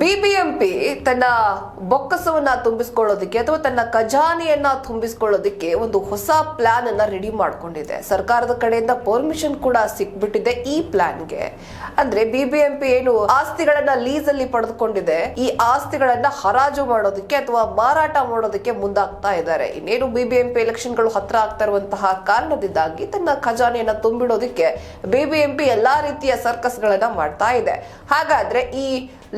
BBMP ತನ್ನ ಬೊಕ್ಕಸವನ್ನ ತುಂಬಿಸ್ಕೊಳ್ಳೋದಕ್ಕೆ ಅಥವಾ ತನ್ನ ಖಜಾನೆಯನ್ನ ತುಂಬಿಸ್ಕೊಳ್ಳೋದಕ್ಕೆ ಒಂದು ಹೊಸ ಪ್ಲಾನ್ ಅನ್ನ ರೆಡಿ ಮಾಡ್ಕೊಂಡಿದೆ. ಸರ್ಕಾರದ ಕಡೆಯಿಂದ ಪರ್ಮಿಷನ್ ಕೂಡ ಸಿಕ್ಬಿಟ್ಟಿದೆ ಈ ಪ್ಲಾನ್ಗೆ ಅಂದ್ರೆ ಬಿಬಿಎಂಪಿ ಏನು ಆಸ್ತಿಗಳನ್ನ ಲೀಸ್ ಅಲ್ಲಿ ಪಡೆದುಕೊಂಡಿದೆ. ಈ ಆಸ್ತಿಗಳನ್ನ ಹರಾಜು ಮಾಡೋದಕ್ಕೆ ಅಥವಾ ಮಾರಾಟ ಮಾಡೋದಕ್ಕೆ ಮುಂದಾಗ್ತಾ ಇದ್ದಾರೆ. ಇನ್ನೇನು ಬಿಬಿಎಂಪಿ ಎಲೆಕ್ಷನ್ಗಳು ಹತ್ರ ಆಗ್ತಾ ಇರುವಂತಹ ಕಾರಣದಿಂದಾಗಿ ತನ್ನ ಖಜಾನೆಯನ್ನ ತುಂಬಿಡೋದಕ್ಕೆ ಬಿಬಿಎಂಪಿ ಎಲ್ಲಾ ರೀತಿಯ ಸರ್ಕಸ್ಗಳನ್ನ ಮಾಡ್ತಾ ಇದೆ. ಹಾಗಾದ್ರೆ ಈ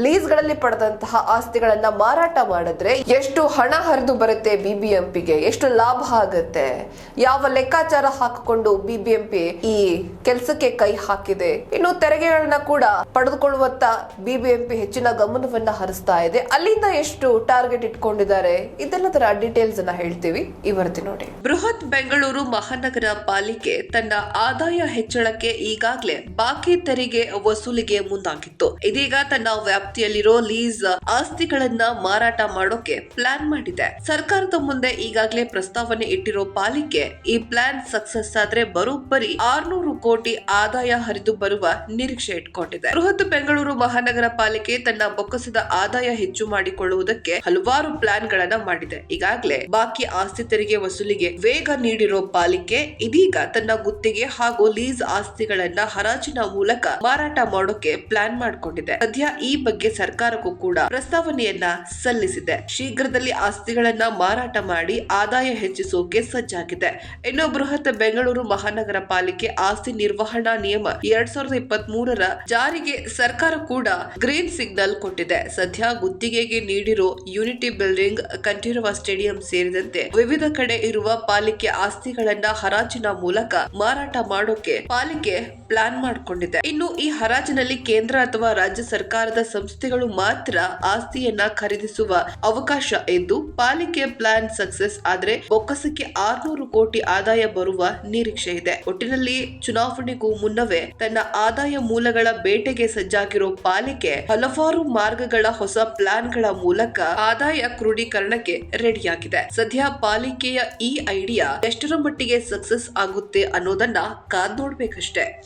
ಲೀಸ್ ಪಡೆದಂತಹ ಆಸ್ತಿಗಳನ್ನ ಮಾರಾಟ ಮಾಡಿದ್ರೆ ಎಷ್ಟು ಹಣ ಹರಿದು ಬರುತ್ತೆ ಬಿಬಿಎಂಪಿಗೆ? ಎಷ್ಟು ಲಾಭ ಆಗುತ್ತೆ? ಯಾವ ಲೆಕ್ಕಾಚಾರ ಹಾಕಿಕೊಂಡು ಬಿಬಿಎಂಪಿ ಈ ಕೆಲಸಕ್ಕೆ ಕೈ ಹಾಕಿದೆ? ಇನ್ನು ತೆರಿಗೆಗಳನ್ನ ಕೂಡ ಪಡೆದುಕೊಳ್ಳುವತ್ತ ಬಿಬಿಎಂಪಿ ಹೆಚ್ಚಿನ ಗಮನವನ್ನ ಹರಿಸ್ತಾ ಇದೆ. ಅಲ್ಲಿಂದ ಎಷ್ಟು ಟಾರ್ಗೆಟ್ ಇಟ್ಕೊಂಡಿದ್ದಾರೆ? ಇದೆಲ್ಲದರ ಡೀಟೇಲ್ಸ್ ಅನ್ನ ಹೇಳ್ತೀವಿ. ಇವರ್ತಿ ನೋಡಿ. ಬೃಹತ್ ಬೆಂಗಳೂರು ಮಹಾನಗರ ಪಾಲಿಕೆ ತನ್ನ ಆದಾಯ ಹೆಚ್ಚಳಕ್ಕೆ ಈಗಾಗಲೇ ಬಾಕಿ ತೆರಿಗೆ ವಸೂಲಿಗೆ ಮುಂದಾಗಿತ್ತು. ಇದೀಗ ತನ್ನ ವ್ಯಾಪ್ತಿಯಲ್ಲಿರೋ ಲೀಸ್ ಆಸ್ತಿಗಳನ್ನ ಮಾರಾಟ ಮಾಡೋಕೆ ಪ್ಲಾನ್ ಮಾಡಿದೆ. ಸರ್ಕಾರದ ಮುಂದೆ ಈಗಾಗಲೇ ಪ್ರಸ್ತಾವನೆ ಇಟ್ಟಿರೋ ಪಾಲಿಕೆ ಈ ಪ್ಲಾನ್ ಸಕ್ಸಸ್ ಆದ್ರೆ ಬರೋಬ್ಬರಿ ಆರ್ನೂರು ಕೋಟಿ ಆದಾಯ ಹರಿದು ಬರುವ ನಿರೀಕ್ಷೆ ಇಟ್ಕೊಂಡಿದೆ. ಬೃಹತ್ ಬೆಂಗಳೂರು ಮಹಾನಗರ ಪಾಲಿಕೆ ತನ್ನ ಬೊಕ್ಕಸದ ಆದಾಯ ಹೆಚ್ಚು ಮಾಡಿಕೊಳ್ಳುವುದಕ್ಕೆ ಹಲವಾರು ಪ್ಲಾನ್ ಗಳನ್ನ ಮಾಡಿದೆ. ಈಗಾಗಲೇ ಬಾಕಿ ಆಸ್ತಿ ತೆರಿಗೆ ವಸೂಲಿಗೆ ವೇಗ ನೀಡಿರೋ ಪಾಲಿಕೆ ಇದೀಗ ತನ್ನ ಗುತ್ತಿಗೆ ಹಾಗೂ ಲೀಸ್ ಆಸ್ತಿಗಳನ್ನ ಹರಾಜಿನ ಮೂಲಕ ಮಾರಾಟ ಮಾಡೋಕೆ ಪ್ಲಾನ್ ಮಾಡಿಕೊಂಡಿದೆ. ಸದ್ಯ ಈ ಬಗ್ಗೆ ಸರ್ಕಾರಕ್ಕೂ ಕೂಡ ಪ್ರಸ್ತಾವನೆಯನ್ನ ಸಲ್ಲಿಸಿದೆ. ಶೀಘ್ರದಲ್ಲಿ ಆಸ್ತಿಗಳನ್ನ ಮಾರಾಟ ಮಾಡಿ ಆದಾಯ ಹೆಚ್ಚಿಸೋಕೆ ಸಜ್ಜಾಗಿದೆ. ಇನ್ನು ಬೃಹತ್ ಬೆಂಗಳೂರು ಮಹಾನಗರ ಪಾಲಿಕೆ ಆಸ್ತಿ ನಿರ್ವಹಣಾ ನಿಯಮ ಎರಡ್ ಸಾವಿರದ ಜಾರಿಗೆ ಸರ್ಕಾರ ಕೂಡ ಗ್ರೀನ್ ಸಿಗ್ನಲ್ ಕೊಟ್ಟಿದೆ. ಸದ್ಯ ಗುತ್ತಿಗೆಗೆ ನೀಡಿರೋ ಯೂನಿಟಿ ಬಿಲ್ಡಿಂಗ್, ಕಂಠೀರವ ಸ್ಟೇಡಿಯಂ ಸೇರಿದಂತೆ ವಿವಿಧ ಕಡೆ ಇರುವ ಪಾಲಿಕೆ ಆಸ್ತಿಗಳನ್ನ ಹರಾಜಿನ ಮೂಲಕ ಮಾರಾಟ ಮಾಡೋಕೆ ಪಾಲಿಕೆ ಪ್ಲಾನ್ ಮಾಡಿಕೊಂಡಿದೆ. ಇನ್ನು ಈ ಹರಾಜಿನಲ್ಲಿ ಕೇಂದ್ರ ಅಥವಾ ರಾಜ್ಯ ಸರ್ಕಾರದ ಸಂಸ್ಥೆಗಳು ಮಾತ್ರ ಆಸ್ತಿಯನ್ನ ಖರೀದಿಸುವ ಅವಕಾಶ ಎಂದು ಪಾಲಿಕೆ ಪ್ಲಾನ್ ಸಕ್ಸಸ್ ಆದ್ರೆ ಬೊಕ್ಕಸಕ್ಕೆ ಆರ್ನೂರು ಕೋಟಿ ಆದಾಯ ಬರುವ ನಿರೀಕ್ಷೆ ಇದೆ. ಒಟ್ಟಿನಲ್ಲಿ ಚುನಾವಣೆಗೂ ಮುನ್ನವೇ ತನ್ನ ಆದಾಯ ಮೂಲಗಳ ಬೇಟೆಗೆ ಸಜ್ಜಾಗಿರೋ ಪಾಲಿಕೆ ಹಲವಾರು ಮಾರ್ಗಗಳ ಹೊಸ ಪ್ಲಾನ್ಗಳ ಮೂಲಕ ಆದಾಯ ಕ್ರೋಢೀಕರಣಕ್ಕೆ ರೆಡಿಯಾಗಿದೆ. ಸದ್ಯ ಪಾಲಿಕೆಯ ಈ ಐಡಿಯಾ ಎಷ್ಟರ ಮಟ್ಟಿಗೆ ಸಕ್ಸಸ್ ಆಗುತ್ತೆ ಅನ್ನೋದನ್ನ ಕಾದ್ ನೋಡ್ಬೇಕಷ್ಟೇ.